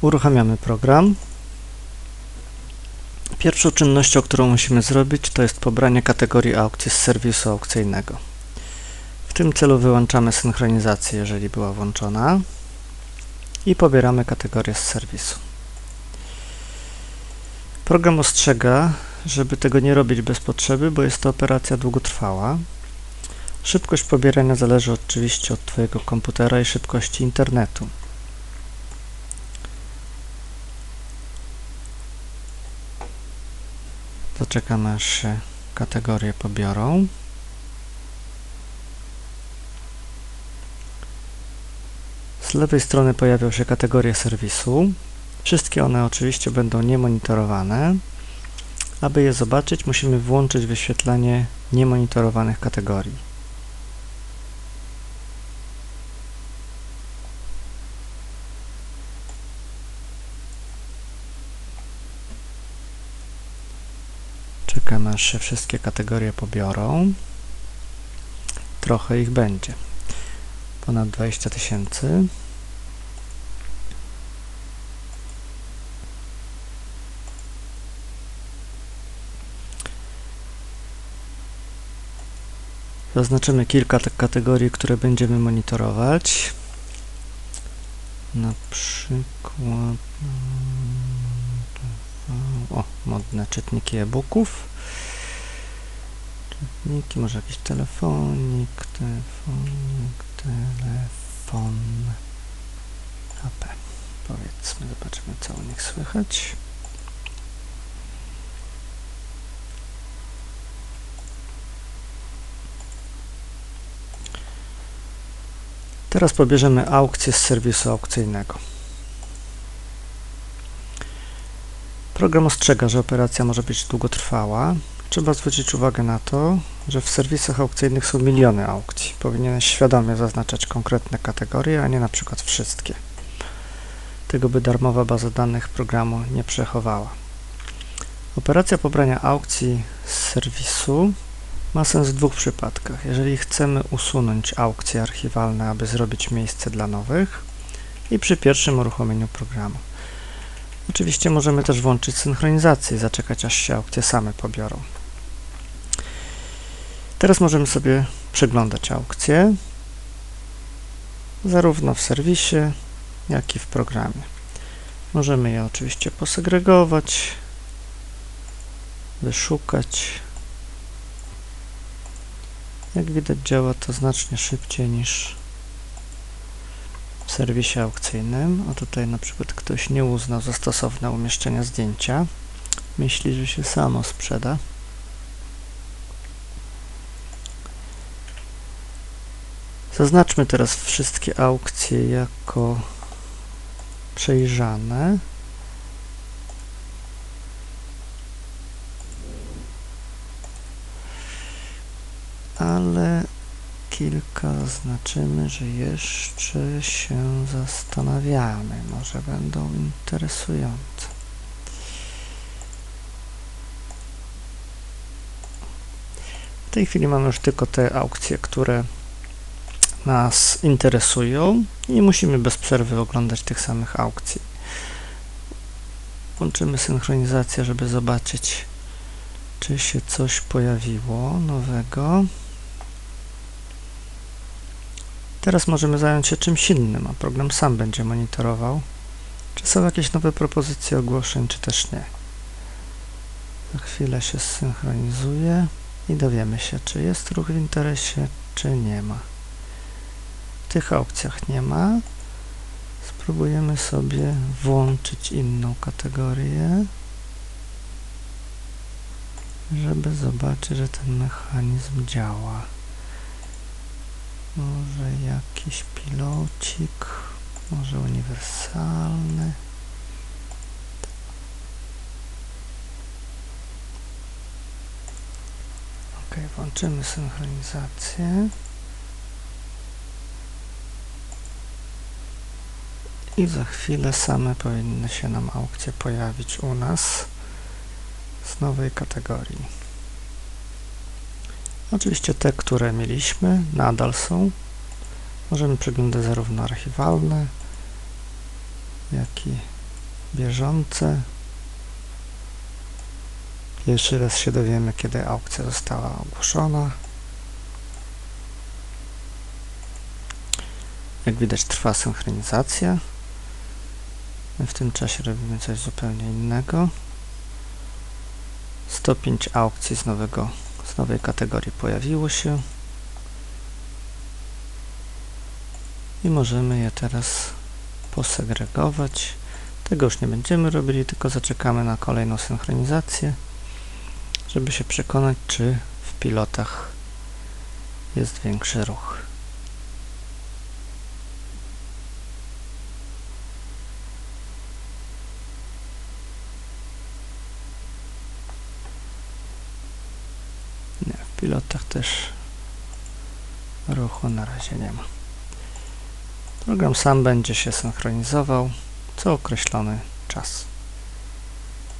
Uruchamiamy program. Pierwszą czynnością, którą musimy zrobić, to jest pobranie kategorii aukcji z serwisu aukcyjnego. W tym celu wyłączamy synchronizację, jeżeli była włączona i pobieramy kategorię z serwisu. Program ostrzega, żeby tego nie robić bez potrzeby, bo jest to operacja długotrwała. Szybkość pobierania zależy oczywiście od Twojego komputera i szybkości internetu. Zaczekamy aż się kategorie pobiorą. Z lewej strony pojawią się kategorie serwisu. Wszystkie one oczywiście będą niemonitorowane. Aby je zobaczyć, musimy włączyć wyświetlenie niemonitorowanych kategorii. Czekamy aż się wszystkie kategorie pobiorą. Trochę ich będzie. Ponad 20 tysięcy. Zaznaczymy kilka tych kategorii, które będziemy monitorować. Na przykład o, modne czytniki e-booków. Czytniki, może jakiś telefonik, telefonik, telefon AP. Powiedzmy, zobaczymy co u nich słychać. Teraz pobierzemy aukcję z serwisu aukcyjnego. Program ostrzega, że operacja może być długotrwała. Trzeba zwrócić uwagę na to, że w serwisach aukcyjnych są miliony aukcji. Powinieneś świadomie zaznaczać konkretne kategorie, a nie na przykład wszystkie. Tego by darmowa baza danych programu nie przechowała. Operacja pobrania aukcji z serwisu ma sens w dwóch przypadkach. Jeżeli chcemy usunąć aukcje archiwalne, aby zrobić miejsce dla nowych i przy pierwszym uruchomieniu programu. Oczywiście możemy też włączyć synchronizację i zaczekać aż się aukcje same pobiorą. Teraz możemy sobie przeglądać aukcje zarówno w serwisie, jak i w programie. Możemy je oczywiście posegregować, wyszukać. Jak widać działa to znacznie szybciej niż serwisie aukcyjnym, a tutaj na przykład ktoś nie uznał za stosowne umieszczenia zdjęcia, myśli, że się samo sprzeda. Zaznaczmy teraz wszystkie aukcje jako przejrzane. Ale kilka znaczymy, że jeszcze się zastanawiamy. Może będą interesujące. W tej chwili mamy już tylko te aukcje, które nas interesują i musimy bez przerwy oglądać tych samych aukcji. Włączymy synchronizację, żeby zobaczyć, czy się coś pojawiło nowego. Teraz możemy zająć się czymś innym, a program sam będzie monitorował, czy są jakieś nowe propozycje ogłoszeń, czy też nie. Za chwilę się zsynchronizuje i dowiemy się, czy jest ruch w interesie, czy nie ma. W tych aukcjach nie ma. Spróbujemy sobie włączyć inną kategorię, żeby zobaczyć, że ten mechanizm działa. Może jakiś pilocik, może uniwersalny. Ok, włączymy synchronizację. I za chwilę same powinny się nam aukcje pojawić u nas z nowej kategorii. Oczywiście te, które mieliśmy, nadal są. Możemy przeglądać zarówno archiwalne, jak i bieżące. Pierwszy raz się dowiemy, kiedy aukcja została ogłoszona. Jak widać trwa synchronizacja. My w tym czasie robimy coś zupełnie innego. 105 aukcji z, nowego, nowej kategorii pojawiło się. I możemy je teraz posegregować. Tego już nie będziemy robili, tylko zaczekamy na kolejną synchronizację, żeby się przekonać, czy w pilotach jest większy ruch. Nie, w pilotach też ruchu na razie nie ma. Program sam będzie się synchronizował co określony czas.